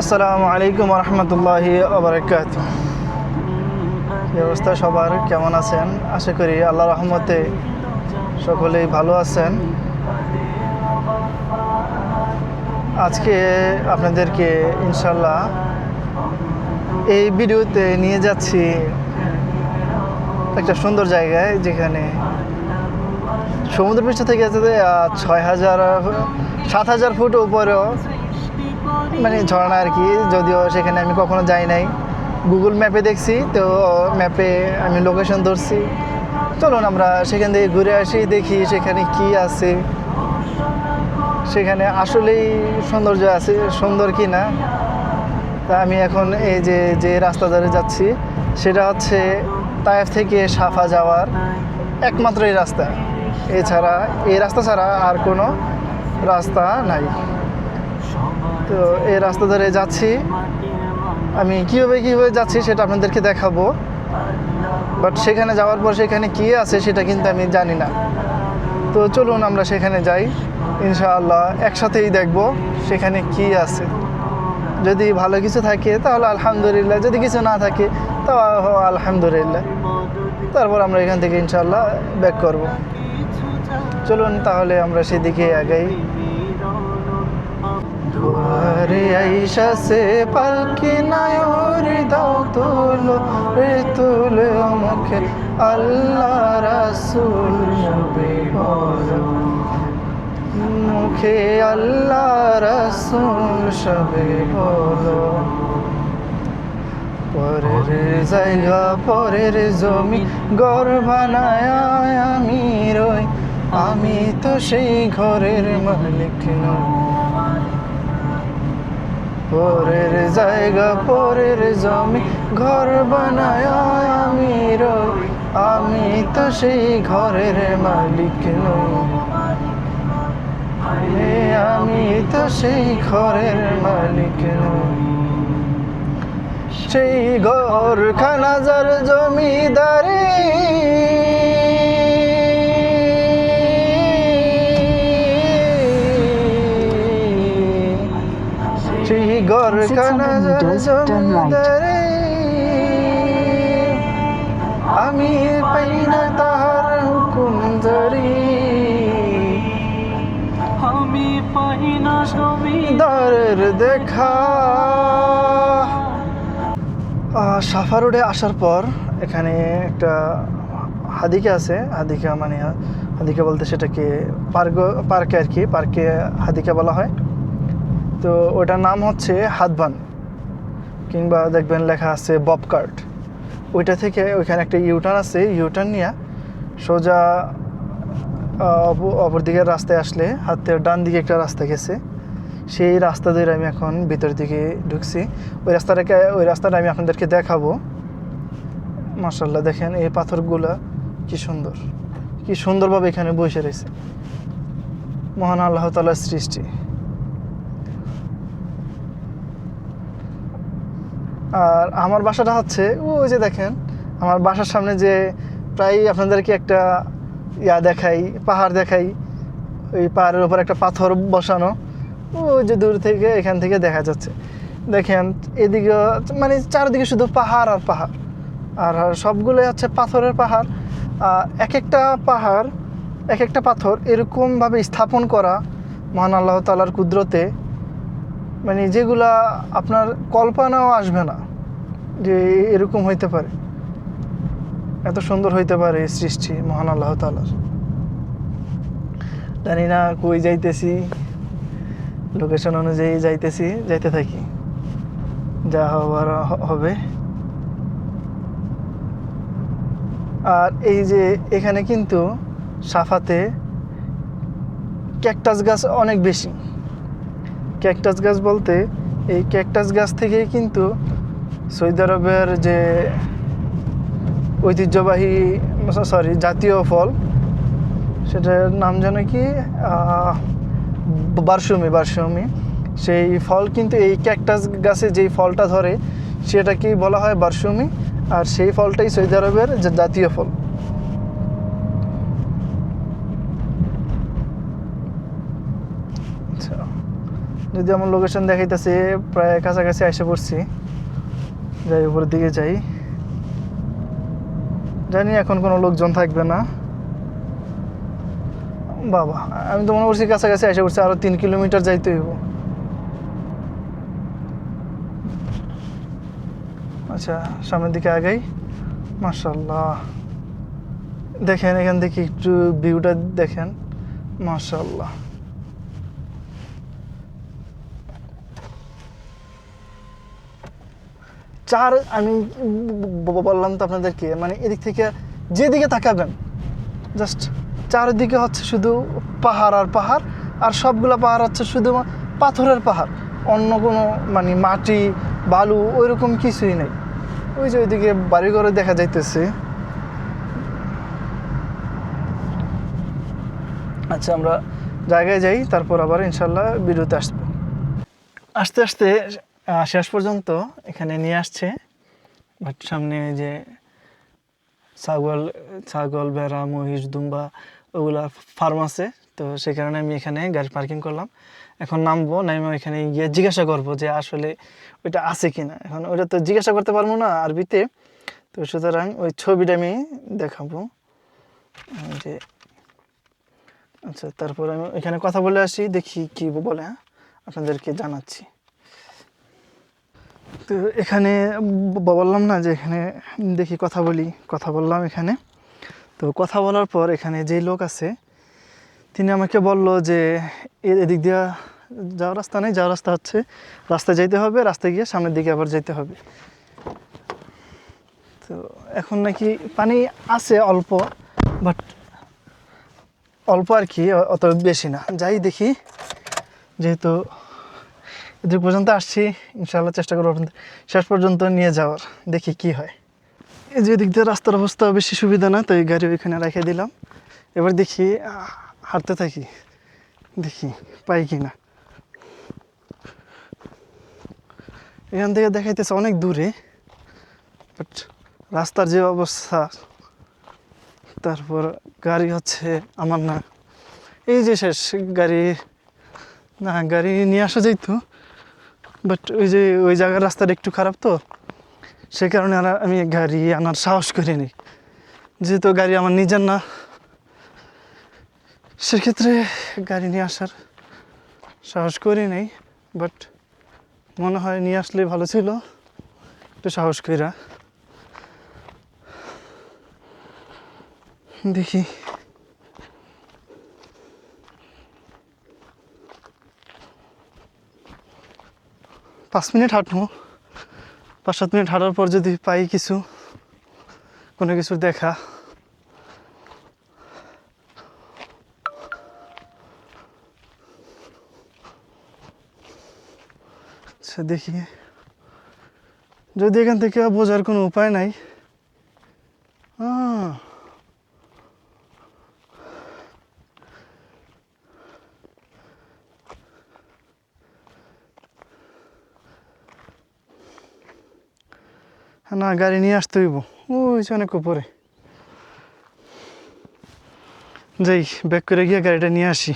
আসসালামু আলাইকুম রহমতুল্লাহি আবরকাত কি অবস্থা সবার? কেমন আছেন? আশা করি আল্লাহ রহমতে সকলেই ভালো আছেন। আজকে আপনাদেরকে ইনশাল্লাহ এই ভিডিওতে নিয়ে যাচ্ছি একটা সুন্দর জায়গায় যেখানে সমুদ্র পৃষ্ঠ থেকে ছয় হাজার, সাত হাজার ফুট উপরেও মানে ঝর্ণা আর কি, যদিও সেখানে আমি কখনো যাই নাই। গুগল ম্যাপে দেখছি, তো ম্যাপে আমি লোকেশন ধরছি। চলুন আমরা সেখান থেকে ঘুরে আসি, দেখি সেখানে কি আছে। সেখানে আসলেই সৌন্দর্য আছে, সুন্দর কি না। তা আমি এখন এই যে যে রাস্তা ধরে যাচ্ছি, সেটা হচ্ছে তায়েফ থেকে সাফা যাওয়ার একমাত্র এই রাস্তা। এছাড়া, এই রাস্তা ছাড়া আর কোনো রাস্তা নাই। তো এই রাস্তা ধরে যাচ্ছি। আমি কীভাবে কীভাবে যাচ্ছি সেটা আপনাদেরকে দেখাবো। বাট সেখানে যাওয়ার পর সেখানে কী আছে সেটা কিন্তু আমি জানি না। তো চলুন আমরা সেখানে যাই। ইনশাআল্লাহ একসাথেই দেখব সেখানে কি আছে। যদি ভালো কিছু থাকে তাহলে আলহামদুলিল্লাহ, যদি কিছু না থাকে তাও আলহামদুলিল্লাহ। তারপর আমরা এখান থেকে ইনশাআল্লাহ ব্যাক করব। চলুন তাহলে আমরা সেদিকে আগাই। দুয়ারে আইসা সে পালকি নায়র দাও তুলো রে তুলে মুখে আল্লাহ রাসুল মুখে আল্লাহ রাসুল সবে বলো পরের জায়গা, পরের জমি, ঘর বানায় আমি রই। আমি তো সেই ঘরের মালিক নই। পরের জায়গা, পরের জমি, ঘর বানায় আমি আমি তো সেই ঘরের মালিক নই। আমি তো সেই ঘরের মালিক নই। সেই ঘর খানাজার জমিদারি ঘর 600 meters, turn right. আমি পাই না তাহার হুকুম জারি আমি পাই না ছবি দারের দেখা সাফা রোডে আসার পর এখানে একটা হাদিকা আছে। হাদিকা মানে হাদিকা বলতে সেটাকে পার্ক পার্কে আর কি পার্কে হাদিকা বলা হয়। তো ওটার নাম হচ্ছে হাতবান, কিংবা দেখবেন লেখা আছে বব কার্ট ওইটা থেকে ওইখানে একটা ইউটার্ন আছে ইউটার্ন নিয়ে সোজা অপর দিকের রাস্তায় আসলে হাতের ডান দিকে একটা রাস্তা গেছে। সেই রাস্তা ধরে আমি এখন ভিতর দিকে ঢুকছি। ওই রাস্তাটাকে, ওই রাস্তাটা আমি আপনাদেরকে দেখাবো। মার্শাল্লাহ দেখেন এই পাথরগুলা কি সুন্দর। কি সুন্দরভাবে এখানে বসে রয়েছে। মহান আল্লাহ তালার সৃষ্টি। আর আমার বাসাটা হচ্ছে, ওই যে দেখেন, আমার বাসার সামনে যে প্রায় আপনাদেরকে একটা ইয়া দেখাই, পাহাড় দেখাই, ওই পাহাড়ের উপর একটা পাথর বসানো, ওই যে দূর থেকে, এখান থেকে দেখা যাচ্ছে। দেখেন, এদিকে মানে চারিদিকে শুধু পাহাড় আর পাহাড়। আর আর সবগুলো হচ্ছে পাথরের পাহাড়। এক একটা পাহাড় এক একটা পাথর এরকমভাবে স্থাপন করা মহান আল্লাহ তালার কুদরতে মানে যেগুলা আপনার কল্পনাও আসবে না যে এরকম হইতে পারে। এত সুন্দর হইতে পারে সৃষ্টি মহান আল্লাহ তালার জানি না কই যাইতেছি লোকেশন অনুযায়ী যাইতেছি, যাইতে থাকি। যা হবার হ- হবে। আর এই যে এখানে কিন্তু সাফাতে ক্যাকটাস গাছ অনেক বেশি। ক্যাকটাস গাছ বলতে, এই ক্যাকটাস গাছ থেকেই কিন্তু সৌদি আরবের যে ঐতিহ্যবাহী, সরি, জাতীয় ফল, সেটার নাম যেন কি? বারসুমি বারসুমি। সেই ফল কিন্তু, এই ক্যাকটাস গাছে যেই ফলটা ধরে, সেটাকেই বলা হয় বারসুমি। আর সেই ফলটাই সৌদি আরবের যে জাতীয় ফল আচ্ছা যদি আমার লোকেশন দেখাইতেছে, প্রায় কাছাকাছি এসে পড়ছি। যাই উপরের দিকে যাই। জানি এখন কোনো লোকজন থাকবে না। বাবা, আমি তো মনে করছি কাছাকাছি এসে পড়ছি, আরও তিন কিলোমিটার যাইতে হইব। আচ্ছা সামনের দিকে আগেই। মার্শাল্লাহ দেখেন এখান থেকে একটু ভিউটা দেখেন। মার্শাল্লাহ চার, আমি বললাম তো আপনাদেরকে মানে এদিক থেকে যেদিকে তাকাবেন জাস্ট চারিদিকে হচ্ছে শুধু পাহাড় আর পাহাড়, আর সবগুলো পাহাড় হচ্ছে শুধু পাথরের পাহাড়। অন্য কোনো মানে মাটি, বালু ওই রকম কিছুই নেই। ওই যে ওইদিকে বাড়িঘরে দেখা যাইতেছে। আচ্ছা আমরা জায়গায় যাই, তারপর আবার ইনশাল্লাহ ভিডিওতে আসব। আস্তে আস্তে শেষ পর্যন্ত এখানে নিয়ে আসছে। বাট সামনে যে ছাগল ছাগল, ভেড়া, মহিষ, দুম্বা, ওগুলা ফার্ম আছে। তো সেই কারণে আমি এখানে গাড়ি পার্কিং করলাম। এখন নামবো, নামে এখানে গিয়ে জিজ্ঞাসা করব যে আসলে ওইটা আছে কি না এখন ওইটা তো জিজ্ঞাসা করতে পারব না আরবিতে। তো সুতরাং ওই ছবিটা আমি দেখাবো। যে আচ্ছা তারপর আমি এখানে কথা বলে আসি, দেখি কি বলে হ্যাঁ? আপনাদেরকে জানাচ্ছি। তো এখানে বললাম না যে এখানে দেখি কথা বলি, কথা বললাম এখানে। তো কথা বলার পর এখানে যেই লোক আছে, তিনি আমাকে বলল যে এদিক দিয়ে যাওয়ার রাস্তা নেই, যাওয়ার রাস্তা হচ্ছে রাস্তায় যাইতে হবে, রাস্তায় গিয়ে সামনের দিকে আবার যেতে হবে। তো এখন নাকি পানি আছে অল্প, বাট অল্প আর কি, অত বেশি না। যাই দেখি, যেহেতু এদিক পর্যন্ত আসছি, ইনশাআল্লাহ চেষ্টা করব আপনাদের শেষ পর্যন্ত নিয়ে যাওয়ার, দেখি কি হয়। এই যে দিক দিয়ে রাস্তার অবস্থা বেশি সুবিধা না তাই গাড়ি ওইখানে রেখে দিলাম। এবার দেখি হাঁটতে থাকি, দেখি পাই কি না। এখান থেকে দেখাইতেছে অনেক দূরে বাট রাস্তার যে অবস্থা, তারপর গাড়ি হচ্ছে আমার না। এই যে শেষ গাড়ি, না, গাড়ি নিয়ে আসা যাইতো বাট ওই যে, ওই জায়গার রাস্তাটা একটু খারাপ তো। সে কারণে আর আমি গাড়ি আনার সাহস করিনি যেহেতু গাড়ি আমার নিজের না, সেক্ষেত্রে গাড়ি নিয়ে আসার সাহস করি নাই। বাট মনে হয় নিয়ে আসলে ভালো ছিল। একটু সাহস কইরা। দেখি। পাঁচ মিনিট হাঁটবো। পাঁচ সাত মিনিট হাঁটার পর যদি পাই কিছু, কোনো কিছুর দেখা। আচ্ছা দেখি। যদি এখান থেকে বোঝার কোনো উপায় নাই না, গাড়ি নিয়ে আসতে হইব। ওই অনেক উপরে। যাই ব্যাক করে গিয়ে গাড়িটা নিয়ে আসি।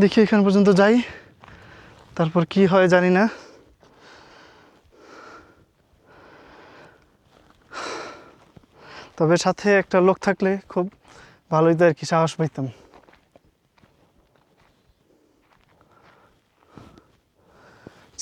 দেখি এখান পর্যন্ত যাই। তারপর কি হয় জানি না। তবে সাথে একটা লোক থাকলে খুব ভালোই তো আর কি সাহস পাইতাম।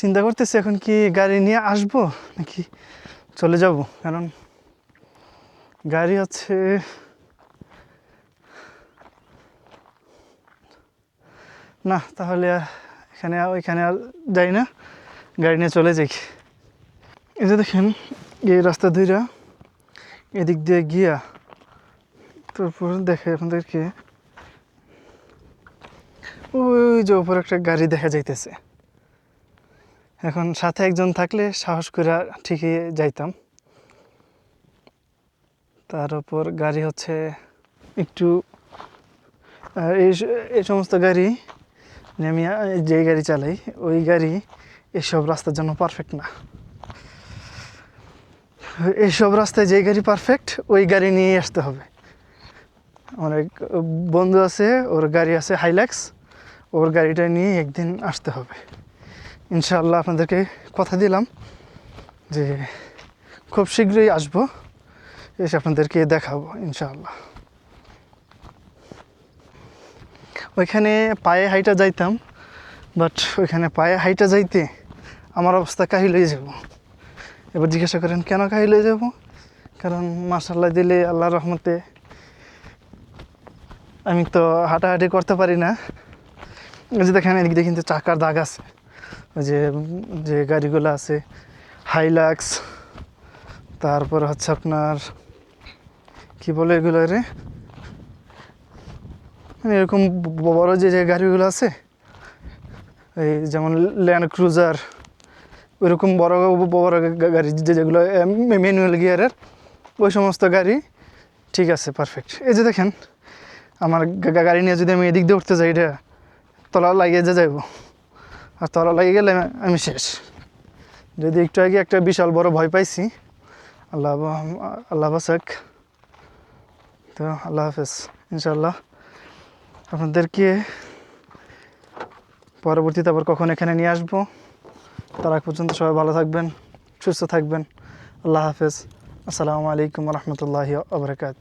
চিন্তা করতেছি এখন কি গাড়ি নিয়ে আসব নাকি চলে যাব? কারণ গাড়ি হচ্ছে না, তাহলে এখানে ওইখানে আর যাই না। গাড়ি নিয়ে চলে যাই। এই যে দেখেন, এই রাস্তা ধইরা এদিক দিয়ে গিয়া তারপর দেখে আপনাদেরকে, ওই যে উপর একটা গাড়ি দেখা যাইতেছে। এখন সাথে একজন থাকলে সাহস করে ঠিকই যাইতাম। তার উপর গাড়ি হচ্ছে একটু এই সমস্ত গাড়ি আমি যে গাড়ি চালাই, ওই গাড়ি এসব রাস্তার জন্য পারফেক্ট না। এইসব রাস্তায় যে গাড়ি পারফেক্ট ওই গাড়ি নিয়েই আসতে হবে। এক বন্ধু আছে, ওর গাড়ি আছে হাইল্যাক্স ওর গাড়িটা নিয়ে একদিন আসতে হবে। ইনশাআল্লাহ আপনাদেরকে কথা দিলাম যে খুব শীঘ্রই আসব, এসে আপনাদেরকে দেখাবো ইনশাআল্লাহ। ওইখানে পায়ে হাইটা যাইতাম বাট ওইখানে পায়ে হাইটা যাইতে আমার অবস্থা কাহি লয়ে যাব। এবার জিজ্ঞাসা করেন, কেন কাহি লয়ে যাব? কারণ মাসাল্লাহ দিলে আল্লাহর রহমতে আমি তো হাঁটাহাঁটি করতে পারি না। যে দেখেন, এদিক কিন্তু চাকার দাগ আছে। যে যে গাড়িগুলো আছে হাইলাক্স তারপর হচ্ছে আপনার, কি বলে এগুলো রে? মানে এরকম বড় যে যে গাড়িগুলো আছে, এই যেমন ল্যান্ড ক্রুজার ওইরকম বড় বড় গাড়ি যে, যেগুলো ম্যানুয়াল গিয়ারের ওই সমস্ত গাড়ি, ঠিক আছে পারফেক্ট এই যে দেখেন, আমার গাড়ি নিয়ে যদি আমি এদিক দিয়ে উঠতে যাই, এটা তলা লাগিয়ে যে যাইব। আর তলা লাগিয়ে গেলে আমি শেষ। যদি একটু আগে একটা বিশাল বড় ভয় পাইছি, আল্লাহ আল্লাহ বাসাক। তো আল্লাহ হাফেজ ইনশাল্লাহ আপনাদেরকে পরবর্তীতে আবার কখন এখানে নিয়ে আসব, তার আগ পর্যন্ত সবাই ভালো থাকবেন, সুস্থ থাকবেন। আল্লাহ হাফেজ। আসসালামু আলাইকুম রহমতুল্লাহি আবরকাত